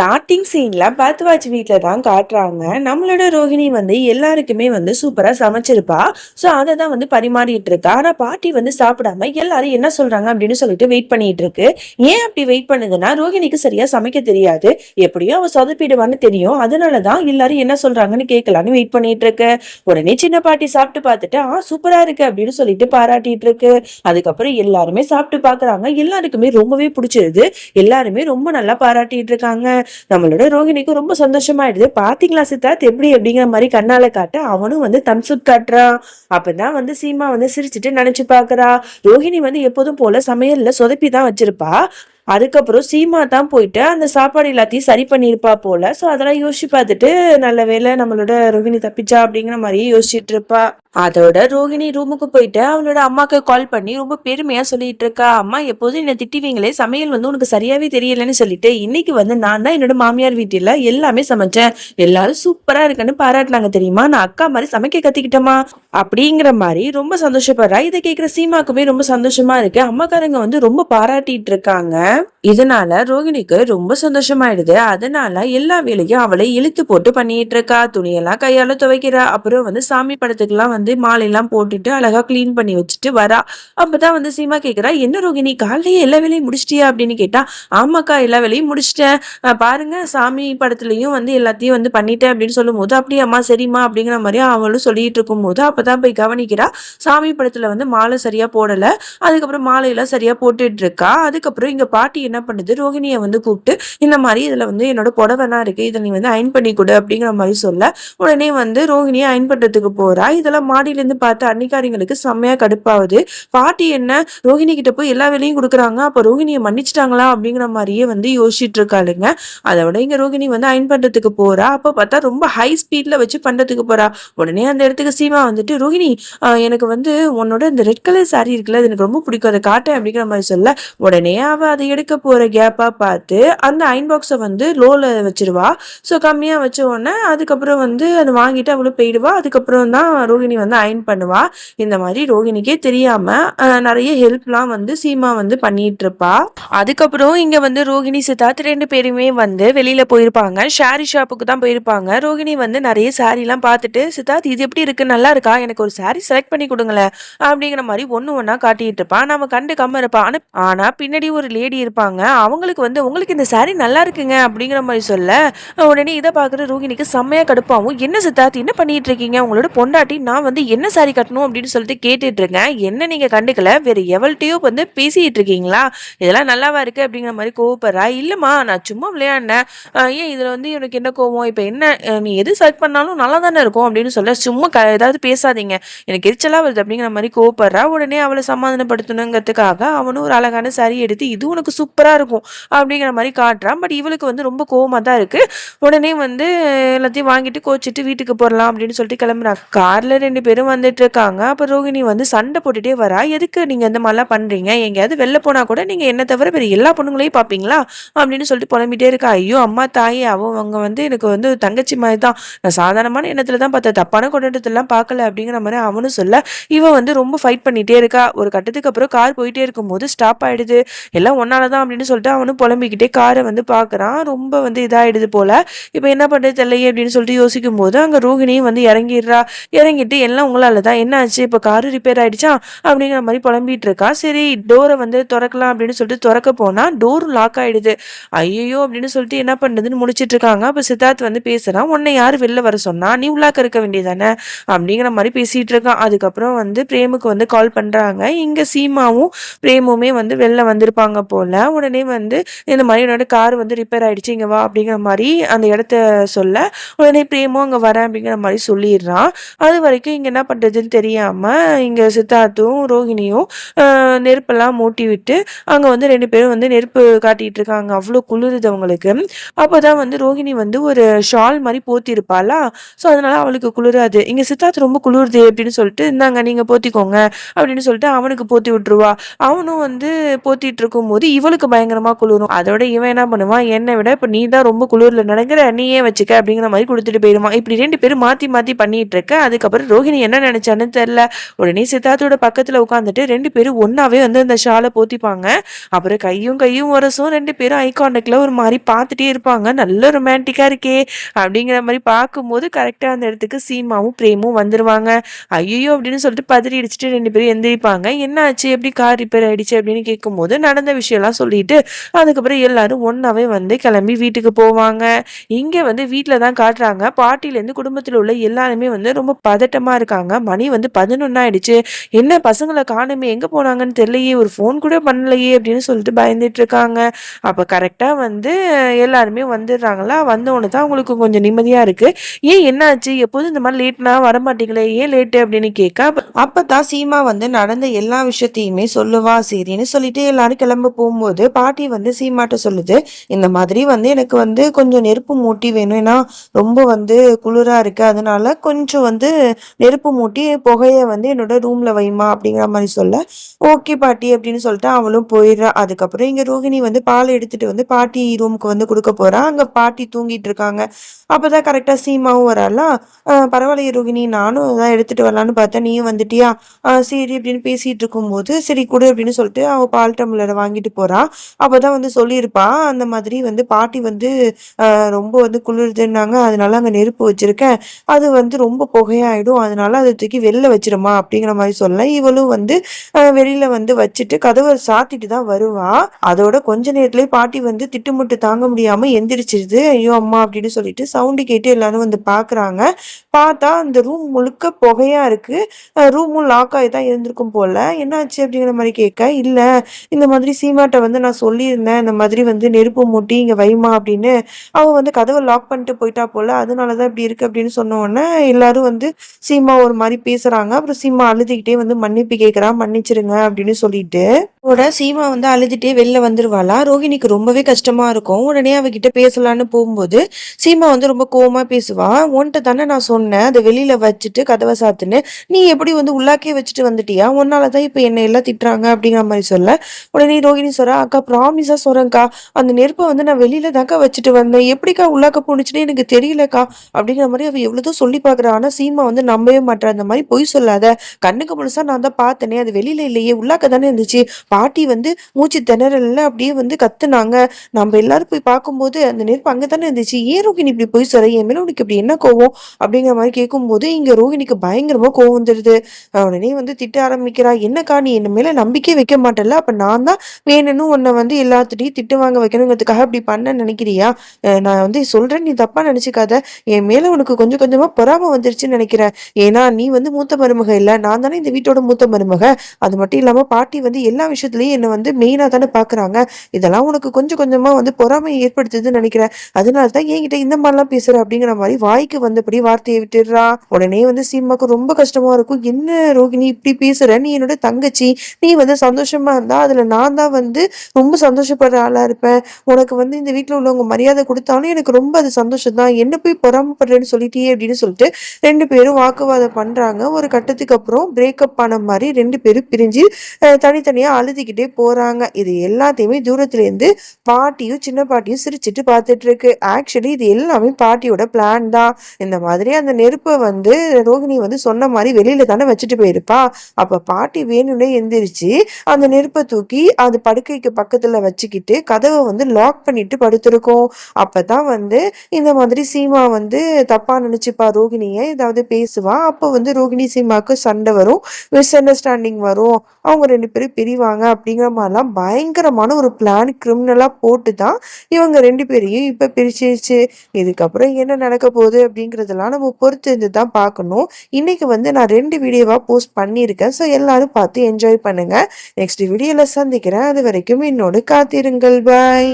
Starting சீன்ல பத்வாஜ் வீட்டில் தான் காட்டுறாங்க. நம்மளோட ரோஹிணி வந்து எல்லாருக்குமே வந்து சூப்பராக சமைச்சிருப்பா. ஸோ அதை தான் வந்து பரிமாறிட்டு இருக்கா. ஆனால் பாட்டி வந்து சாப்பிடாம எல்லாரும் என்ன சொல்றாங்க அப்படின்னு சொல்லிட்டு வெயிட் பண்ணிட்டு இருக்கு. ஏன் அப்படி வெயிட் பண்ணுதுன்னா ரோஹிணிக்கு சரியா சமைக்க தெரியாது. எப்படியோ அவ சொதப்பிடுவான்னு தெரியும். அதனாலதான் எல்லாரும் என்ன சொல்றாங்கன்னு கேட்கலான்னு வெயிட் பண்ணிட்டு இருக்கு. உடனே சின்ன பாட்டி சாப்பிட்டு பார்த்துட்டு ஆ சூப்பராக இருக்கு அப்படின்னு சொல்லிட்டு பாராட்டிட்டு இருக்கு. அதுக்கப்புறம் எல்லாருமே சாப்பிட்டு பார்க்குறாங்க. எல்லாருக்குமே ரொம்பவே பிடிச்சிருது. எல்லாருமே ரொம்ப நல்லா பாராட்டிட்டு இருக்காங்க. நம்மளோட ரோஹிணிக்கும் ரொம்ப சந்தோஷமாயிடுது. பாத்தீங்களா சித்தார்த்? எப்படி அப்படிங்கிற மாதிரி கண்ணால காட்ட அவனும் வந்து தம்ஸ் அப் காட்டுறான். அப்பதான் வந்து சீமா வந்து சிரிச்சுட்டு நினைச்சு பாக்குறா ரோஹிணி வந்து எப்போதும் போல சமையல்ல சொதப்பி தான் வச்சிருப்பா. அதுக்கப்புறம் சீமா தான் போயிட்டு அந்த சாப்பாடு எல்லாத்தையும் சரி பண்ணியிருப்பா போல. ஸோ அதெல்லாம் யோசிச்சு பார்த்துட்டு நல்ல வேளை நம்மளோட ரோஹிணி தப்பிச்சா அப்படிங்கிற மாதிரியே யோசிச்சுட்டு இருப்பா. அதோட ரோஹிணி ரூமுக்கு போயிட்டு அவளோட அம்மாக்கு கால் பண்ணி ரொம்ப பெருமையா சொல்லிட்டு இருக்கா அம்மா எப்போதும் என்ன திட்டுவீங்களே சமையல் வந்து உனக்கு சரியாவே தெரியலன்னு சொல்லிட்டு இன்னைக்கு வந்து நான் தான் என்னோட மாமியார் வீட்டில எல்லாமே சமைச்சேன். எல்லாரும் சூப்பரா இருக்குன்னு பாராட்டினாங்க தெரியுமா? நான் அக்கா மாதிரி சமைக்க கத்துக்கிட்டமா அப்படிங்கிற மாதிரி ரொம்ப சந்தோஷப்படுறா. இதை கேட்குற சீமாக்குமே ரொம்ப சந்தோஷமா இருக்கு. அம்மாக்காரங்க வந்து ரொம்ப பாராட்டிட்டு இருக்காங்க. இதனால ரோகிணிக்கு ரொம்ப சந்தோஷமாயிடுது. அதனால எல்லா வேலையும் அவளை இழுத்து போட்டு பண்ணிட்டு இருக்கா. துணியெல்லாம் கையால துவைக்கிறா. அப்புறம் வந்து சாமி படத்துக்கு எல்லாம் வந்து மாலையெல்லாம் போட்டுட்டு அழகா க்ளீன் பண்ணி வச்சுட்டு வரா. அப்பதான் வந்து சீமா கேக்குறா என்ன ரோகிணி காலையே எல்லா வேலையும் முடிச்சிட்டியா? அப்படின்னு கேட்டா ஆமாக்கா எல்லா வேலையும் முடிச்சிட்டேன். பாருங்க சாமி படத்துலயும் வந்து எல்லாத்தையும் வந்து பண்ணிட்டேன். அப்படின்னு சொல்லும் போது அப்படியே அம்மா சரிம்மா அப்படிங்கிற மாதிரி அவளும் சொல்லிட்டு இருக்கும் போது அப்பதான் போய் கவனிக்கிறா சாமி படத்துல வந்து மாலை சரியா போடல. அதுக்கப்புறம் மாலையெல்லாம் சரியா போட்டுட்டு இருக்கா. அதுக்கப்புறம் இங்க பாட்டி என்ன பண்ணுது ரோகிணியை வந்து கூப்பிட்டு இந்த மாதிரி இதுல வந்து என்னோட புடவைலாம் இருக்கு இதை நீ வந்து அயன் பண்ணி கொடு அப்படிங்கிற மாதிரி சொல்ல. உடனே வந்து ரோகிணியை அயன் பண்றதுக்கு போறா. இதெல்லாம் மாடியிலேருந்து பார்த்து அன்னிக்காரிங்களுக்கு செம்மையா கடுப்பாகுது. பாட்டி என்ன ரோஹிணி கிட்ட போய் எல்லா வேலையும் கொடுக்குறாங்க. அப்போ ரோஹிணியை மன்னிச்சிட்டாங்களா அப்படிங்கிற மாதிரியே வந்து யோசிச்சுட்டு இருக்காளுங்க. அதை விட இங்க ரோகிணி வந்து அயன் பண்றதுக்கு போறா. அப்போ பார்த்தா ரொம்ப ஹை ஸ்பீட்ல வச்சு பண்றதுக்கு போறா. உடனே அந்த இடத்துக்கு சீமா வந்துட்டு ரோஹிணி எனக்கு வந்து உன்னோட இந்த ரெட் கலர் சாரி இருக்குல்ல அது எனக்கு ரொம்ப பிடிக்கும். அதை காட்டேன் அப்படிங்கிற மாதிரி சொல்ல உடனே அவ அதை எடுக்க போற கேப்பா பார்த்து அந்த அயன் பாக்ஸை வந்து லோல வச்சிருவா. ஸோ கம்மியா வச்ச உடனே அதுக்கப்புறம் வந்து அதை வாங்கிட்டு அவளும் போயிடுவா. அதுக்கப்புறம் தான் ரோஹிணி வந்து அயன் பண்ணுவா. இந்த மாதிரி ரோகிணிக்கே தெரியாம நிறைய ஹெல்ப்லாம் வந்து சீமா வந்து பண்ணிட்டு இருப்பா அதுக்கப்புறம் இங்க வந்து ரோகிணி சித்தார்த் ரெண்டு பேருமே வந்து வெளியில போயிருப்பாங்க. ஷாரி ஷாப்புக்கு தான் போயிருப்பாங்க. ரோகிணி வந்து நிறைய saree எல்லாம் பார்த்துட்டு சித்தார்த் இது எப்படி இருக்கு? நல்லா இருக்கா? எனக்கு ஒரு சாரி செலக்ட் பண்ணி கொடுங்களேன். அப்படிங்கிற மாதிரி ஒன்று ஒன்றா காட்டிட்டு இருப்பான் நம்ம கண்டுக்காம இருப்பான் ஆனா- பின்னாடி ஒரு லேடி இருப்பாங்க. அவங்களுக்கு வந்து உங்களுக்கு இந்த சாரி நல்லா இருக்குங்க. அப்படிங்கிற மாதிரி சொல்ல உடனே இதை பாக்குற ரோகிணிக்கு செம்மையா கடுப்பாகவும் என்ன சித்தார்த் என்ன பண்ணிட்டு இருக்கீங்க உங்களோட பொண்டாட்டி நான் வந்து என்ன சாரி கட்டணும் அப்படின்னு சொல்லிட்டு கேட்டுட்டு இருக்கேன் என்ன நீங்க கண்டுக்கல? வேற எவள்கிட்டயோ வந்து பேசிட்டு இருக்கீங்களா இதெல்லாம் நல்லாவா இருக்கு அப்படிங்கிற மாதிரி கோவப்படுறா. இல்லம்மா நான் சும்மா விளையாடினேன். ஏன் இதுல வந்து எனக்கு என்ன கோவம்? இப்போ என்ன? நீ எது செலக்ட் பண்ணாலும் நல்லா தானே இருக்கும் அப்படின்னு சொல்ல சும்மா க ஏதாவது பேசாதீங்க. எனக்கு எரிச்சலா வருது அப்படிங்கிற மாதிரி கோவப்படுறா. உடனே அவளை சமாதானப்படுத்தணுங்கிறதுக்காக அவனும் ஒரு அழகான சாரி எடுத்து இது உனக்கு சூப்பரா இருக்கும் அப்படிங்கிற மாதிரி காட்டுறான் பட் இவளுக்கு வந்து ரொம்ப கோவமா தான் இருக்கு. உடனே வந்து எல்லாத்தையும் வாங்கிட்டு கோச்சிட்டு வீட்டுக்கு போறலாம் அப்படின்னு சொல்லிட்டு கிளம்புறான் கார்ல ரெண்டு பேரும் வந்துட்டு இருக்காங்க அப்ப ரோகிணி வந்து சண்டை போட்டுட்டே வரா. எதுக்கு நீங்க இந்த மாதிரிலாம் பண்றீங்க? எங்கேயாவது வெளில போனா கூட நீங்க என்ன தவிர வேற எல்லா பொண்ணுங்களையும் பாப்பீங்களா அப்படின்னு சொல்லிட்டு புலம்பிட்டே இருக்கா. ஐயோ அம்மா தாயே அவங்க வந்து எனக்கு வந்து ஒரு தங்கச்சி மாதிரி தான் நான் சாதாரணமான எண்ணத்துல தான் பார்த்தேன். தப்பான கொண்டாட்டத்தெல்லாம் பார்க்கல அப்படிங்கிற மாதிரி அவனும் சொல்ல இவன் வந்து ரொம்ப ஃபைட் பண்ணிட்டே இருக்கா. ஒரு கட்டத்துக்கு அப்புறம் கார் போயிட்டே இருக்கும்போது ஸ்டாப் ஆயிடுது. எல்லாம் ஒன்னால தான் அப்படின்னு சொல்லிட்டு அவனும் புலம்பிக்கிட்டே காரை வந்து பாக்குறான் ரொம்ப வந்து இதாயிடுது போல. இப்போ என்ன பண்றது தெரியலையே அப்படின்னு சொல்லிட்டு யோசிக்கும் போது அங்க ரோகிணியும் வந்து இறங்கிடுறா. இறங்கிட்டு எல்லாம் உங்களால தான் என்ன ஆச்சு? இப்போ காரு ரிப்பேர் ஆயிடுச்சா? அப்படிங்கிற மாதிரி புலம்பிட்டு இருக்கா. சரி டோரை வந்து திறக்கலாம் அப்படின்னு சொல்லிட்டு திறக்க போனா டோர் லாக் ஆயிடுது. ஐயோ அப்படின்னு சொல்லிட்டு என்ன பண்ணுறதுன்னு முடிச்சிட்டு இருக்காங்க. அப்போ சித்தார்த் வந்து பேசுறான் உன்னை யாரு வெளில வர சொன்னா? நீ உள்ளாக்க இருக்க வேண்டியதானே? அப்படிங்கிற மாதிரி பேசிட்டு இருக்கான் அதுக்கப்புறம் வந்து பிரேமுக்கு வந்து கால் பண்றாங்க. இங்க சீமாவும் பிரேமுமே வந்து வெளில வந்திருப்பாங்க போல. உடனே வந்து இந்த மாதிரி என்னோட கார் வந்து ரிப்பேர் ஆயிடுச்சு. இங்க வா. அப்படிங்கிற மாதிரி அந்த இடத்த சொல்ல உடனே பிரேமும் அங்க வரேன் அப்படிங்கிற மாதிரி சொல்லிடுறான் அது வரைக்கும் இங்கே என்ன பண்றதுன்னு தெரியாம இங்க சித்தார்த்தும், ரோஹிணியும் நெருப்பெல்லாம் மூட்டி விட்டு, அங்க வந்து ரெண்டு பேரும் வந்து நெருப்பு காட்டிட்டு இருக்காங்க. அவ்வளோ குளிருது அவங்களுக்கு. அப்பதான் வந்து ரோஹிணி வந்து ஒரு ஷால் மாதிரி போத்திருப்பாளா, ஸோ அதனால அவளுக்கு குளிராது. இங்க சித்தார்த்து ரொம்ப குளிருது அப்படின்னு சொல்லிட்டு, "இந்தாங்க நீங்க போத்திக்கோங்க" அப்படின்னு சொல்லிட்டு அவனுக்கு போத்தி விட்டுருவா. அவனும் வந்து போத்திட்டு இருக்கும்போது இவளுக்கு பயங்கரமா குளிரும். அதோட இவன் என்ன பண்ணுவான், "என்னை விட இப்ப நீ தான் ரொம்ப குளிரில் நடக்கிற நீயே வச்சுக்க" அப்படிங்கிற மாதிரி குடுத்துட்டு போயிடுவான் இப்படி ரெண்டு பேரும் மாத்தி மாத்தி பண்ணிட்டு இருக்க, அதுக்கப்புறம் ரோஹிணி என்ன நினைச்சான்னு தெரியல. உடனே சித்தார்த்தோட பக்கத்துல உட்காந்துட்டு ரெண்டு பேரும் ஒன்னாவே வந்து அந்த ஷால போத்திப்பாங்க. அப்புறம் கையும் கையும் உரசும் ரெண்டு பேரும் ஐ ஒரு மாதிரி பார்த்துட்டே இருப்பாங்க. நல்ல ரொமான்டிக்கா இருக்கே! அப்படிங்கிற மாதிரி பார்க்கும்போது கரெக்டாக அந்த இடத்துக்கு சீமாவும், பிரேமும் வந்துருவாங்க. ஐயோ அப்படின்னு சொல்லிட்டு பதறி அடிச்சுட்டு ரெண்டு பேரும் எந்திரிப்பாங்க. "என்ன ஆச்சு? எப்படி கார் ரிப்பேர் ஆயிடுச்சு?" அப்படின்னு கேட்கும்போது நடந்த விஷயம்லாம் சொல்லிட்டு, அதுக்கப்புறம் எல்லாரும் ஒன்னாவே வந்து கிளம்பி வீட்டுக்கு போவாங்க. இங்க வந்து வீட்ல தான் காட்டுறாங்க. பாட்டிலேருந்து குடும்பத்தில் உள்ள எல்லாருமே வந்து ரொம்ப பதட்டமா இருக்காங்க. மணி வந்து 11 ஆயிடுச்சு. "என்ன பசங்களை காணுமே எங்க போனாங்கன்னு தெரியலையே! ஒரு ஃபோன் கூட பண்ணலையே!" அப்படின்னு சொல்லிட்டு பயந்துட்டு இருக்காங்க. அப்ப கரெக்ட்டா வந்து எல்லாருமே வந்துடுறாங்களா, வந்தோனே தான் அவங்களுக்கு கொஞ்சம் நிம்மதியா இருக்கு. "ஏன் என்னாச்சு? எப்போதும் இந்த மாதிரி லேட்னா வரமாட்டீங்களே! ஏன் லேட்டு?" அப்படின்னு கேட்க, அப்போ அப்பதான் சீமா வந்து நடந்த எல்லா விஷயத்தையுமே சொல்லுவா. சரின்னு சொல்லிட்டு எல்லாரும் கிளம்ப போகும்போது பாட்டி வந்து சீமாட்ட சொல்லுது, "இந்த மாதிரி வந்து எனக்கு வந்து கொஞ்சம் நெருப்பு மூட்டி வேணும். ஏன்னா ரொம்ப வந்து குளிரா இருக்கு. அதனால கொஞ்சம் வந்து நெருப்பு மூட்டி புகையை வந்து என்னோட ரூம்ல வைமா அப்படிங்கிற மாதிரி சொல்ல, "ஓகே பாட்டி" அப்படின்னு சொல்லிட்டு அவளும் போயிடுறா. அதுக்கப்புறம் இங்க ரோகிணி வந்து பால் எடுத்துட்டு வந்து பாட்டி ரூமுக்கு வந்து கொடுக்க போறா. அங்க பாட்டி தூங்கிட்டு இருக்காங்க. அப்பதான் கரெக்டாக சீமாவும் வரலாம் பரவாயில்லையே ரோகிணி, நானும் அதான் எடுத்துட்டு வரலான்னு பார்த்தேன். நீயும் வந்துட்டியா? சரி" அப்படின்னு பேசிட்டு இருக்கும்போது, "சரி கொடு அப்படின்னு சொல்லிட்டு அவ பால் டம்ளரை வாங்கிட்டு போறா. அப்பதான் வந்து சொல்லியிருப்பா, அந்த மாதிரி வந்து பாட்டி வந்து ரொம்ப வந்து குளிருதுன்னாங்க. அதனால அங்க நெருப்பு வச்சிருக்கேன். அது வந்து ரொம்ப புகையாயிடும். அதனால அதை தூக்கி வெளில வச்சிருமா அப்படிங்கிற மாதிரி சொல்ல, இவளும் வந்து வெளியில வந்து வச்சுட்டு கதவை சாத்திட்டு தான் வருவா. அதோட கொஞ்ச நேரத்துல பாட்டி வந்து திட்டுமுட்டு தாங்க முடியாம எந்திரிச்சிருது. "ஐயோ அம்மா!" அப்படின்னு சொல்லிட்டு சவுண்டு கேட்டு எல்லாரும் வந்து பார்க்குறாங்க. பார்த்தா அந்த ரூம் முழுக்க புகையா இருக்கு. ரூமும் லாக் ஆகி தான் இருந்திருக்கும் போல. "என்னாச்சு?" அப்படிங்கிற மாதிரி கேட்க, "இல்ல இந்த மாதிரி சீமாட்ட வந்து நான் சொல்லியிருந்தேன். இந்த மாதிரி வந்து நெருப்பு மூட்டி இங்க வைம்மா" அப்படின்னு. அவன் வந்து கதவை லாக் பண்ணிட்டு போயிட்டா போல. அதனால தான் இப்படி இருக்கு அப்படின்னு சொன்ன உடனே, எல்லாரும் வந்து சீமா ஒரு மாதிரி பேசுறாங்க. அப்புறம் சீமா அழுதுகிட்டே வந்து மன்னிப்பு கேட்கறா "மன்னிச்சிடுங்க" அப்படின்னு சொல்லிட்டு. அதோட சீமா வந்து அழுதுட்டே வெளில வந்துருவாளா. ரோஹிணிக்கு ரொம்பவே கஷ்டமா இருக்கும். உடனே அவகிட்ட பேசலான்னு போகும்போது, சீமா வந்து ரொம்ப கோவமா பேசுவா. "உன்ட்ட தானே நான் சொன்னேன். அதை வெளியில வச்சுட்டு கதவை சாத்துன்னு. நீ எப்படி வந்து உள்ளாக்கே வச்சுட்டு வந்துட்டியா? உன்னால தான் இப்ப என்னை எல்லாம் திட்டுறாங்க" அப்படிங்கிற மாதிரி சொல்ல, உடனே ரோஹிணி சொல்றா, "அக்கா ப்ராமிஸா சொல்றேன்க்கா. அந்த நெருப்பை வந்து நான் வெளியில தாக்கா வச்சுட்டு வந்தேன். எப்படிக்கா உள்ளாக்க போணுச்சுன்னு எனக்கு தெரியலக்கா" அப்படிங்கிற மாதிரி அவ எவ்வளோதோ சொல்லி பார்க்குறா. ஆனா சீமா வந்து நம்ம நம்பவே மாட்டேன் அந்த மாதிரி பொய் சொல்லாத. கண்ணுக்கு முழுசா நான் தான் பார்த்தேனே. அது வெளியில இல்லையே. உள்ளாக்க தானே இருந்துச்சு. பாட்டி வந்து மூச்சு திணறல அப்படியே வந்து கத்துனாங்க. நம்ம எல்லாரும் போய் பார்க்கும்போது அந்த நெருப்பு அங்க தானே இருந்துச்சு. ஏன் ரோகிணி இப்படி பொய் சொல்ல என் மேல உனக்கு இப்படி என்ன கோவம்?" அப்படிங்கிற மாதிரி கேட்கும்போது, இங்க ரோகிணிக்கு பயங்கரமா கோவம் வந்துருது. உடனே வந்து திட்ட ஆரம்பிக்கிறா. "என்னக்கா நீ என் மேல நம்பிக்கையே வைக்க மாட்டல அப்ப நான் தான் வேணும்னு உன்ன வந்து எல்லாத்துட்டையும் திட்டு வாங்க வைக்கணுங்கிறதுக்காக இப்படி பண்ண நினைக்கிறியா? நான் வந்து சொல்றேன் நீ தப்பா நினைச்சுக்காத. என் மேல உனக்கு கொஞ்சம் கொஞ்சமா பொறாம வந்துருச்சுன்னு நினைக்கிறேன். ஏன்னா நீ வந்து மூத்த மருமக இல்லை நான் தானே இந்த வீட்டோட மூத்த மருமக. அது மட்டும் இல்லாமல் பாட்டி வந்து எல்லா விஷயத்துலையும் என்னை வந்து மெயினாக தானே பார்க்குறாங்க. இதெல்லாம் உனக்கு கொஞ்சம் கொஞ்சமாக வந்து பொறாமை ஏற்படுத்துதுன்னு நினைக்கிறேன். அதனால தான் என்கிட்ட இந்த மாதிரிலாம் பேசுற" அப்படிங்கிற மாதிரி வாய்க்கு வந்தபடி வார்த்தையை விட்டுடுறா. உடனே வந்து சீமாக்கு ரொம்ப கஷ்டமாக இருக்கும். "என்ன ரோகிணி இப்படி பேசுற? நீ என்னோட தங்கச்சி. நீ வந்து சந்தோஷமாக இருந்தால் அதில் நான் தான் வந்து ரொம்ப சந்தோஷப்படுற ஆளாக இருப்பேன். உனக்கு வந்து இந்த வீட்டில் உள்ளவங்க மரியாதை கொடுத்தாலும் எனக்கு ரொம்ப அது சந்தோஷம் தான். என்ன போய் பொறாமப்படுறேன்னு சொல்லிட்டே அப்படின்னு சொல்லிட்டு ரெண்டு பேரும் வாக்கு அதை பண்ணுறாங்க ஒரு கட்டத்துக்கு அப்புறம் பிரேக்கப் ஆன மாதிரி ரெண்டு பேரும் பிரிஞ்சு தனித்தனியாக தனித்தனியா அழுதுகிட்டே இது எல்லாத்தையுமே தூரத்துலேருந்து பாட்டியும், சின்ன பாட்டியும் சிரிச்சிட்டு பார்த்துட்டு இருக்கு. ஆக்சுவலி இது எல்லாமே பாட்டியோட பிளான் தான். இந்த மாதிரி அந்த நெருப்பை வந்து ரோகிணி வந்து சொன்ன மாதிரி வெளியில் தானே வச்சுட்டு போயிருப்பா. அப்போ பாட்டி வேணும்னே எந்திரிச்சு அந்த நெருப்பை தூக்கி அது படுக்கைக்கு பக்கத்தில் வச்சுக்கிட்டு கதவை வந்து லாக் பண்ணிட்டு அப்போ தான் வந்து இந்த மாதிரி சீமா வந்து தப்பாக நினச்சிப்பா ரோகிணியை ஏதாவது பேசுவா. அப்போ வந்து ரோகிணி, சீமாவுக்கு சண்டை வரும். மிஸ் அண்டர்ஸ்டாண்டிங் வரும். அவங்க ரெண்டு பேரும் பிரிவாங்க. அப்படிங்கிற மாதிரிலாம் பயங்கரமான ஒரு பிளான் கிரிமினலாக போட்டு தான் இவங்க ரெண்டு பேரையும் இப்போ பிரிச்சிருச்சு. இதுக்கப்புறம் என்ன நடக்க போகுது அப்படிங்கிறதெல்லாம் நம்ம பொறுத்து இருந்து தான் பார்க்கணும். இன்னைக்கு வந்து நான் ரெண்டு வீடியோவாக போஸ்ட் பண்ணியிருக்கேன். ஸோ எல்லாரும் பார்த்து என்ஜாய் பண்ணுங்க. நெக்ஸ்ட் வீடியோவில் சந்திக்கிறேன். அது வரைக்கும் என்னோடு காத்திருங்கள். பாய்.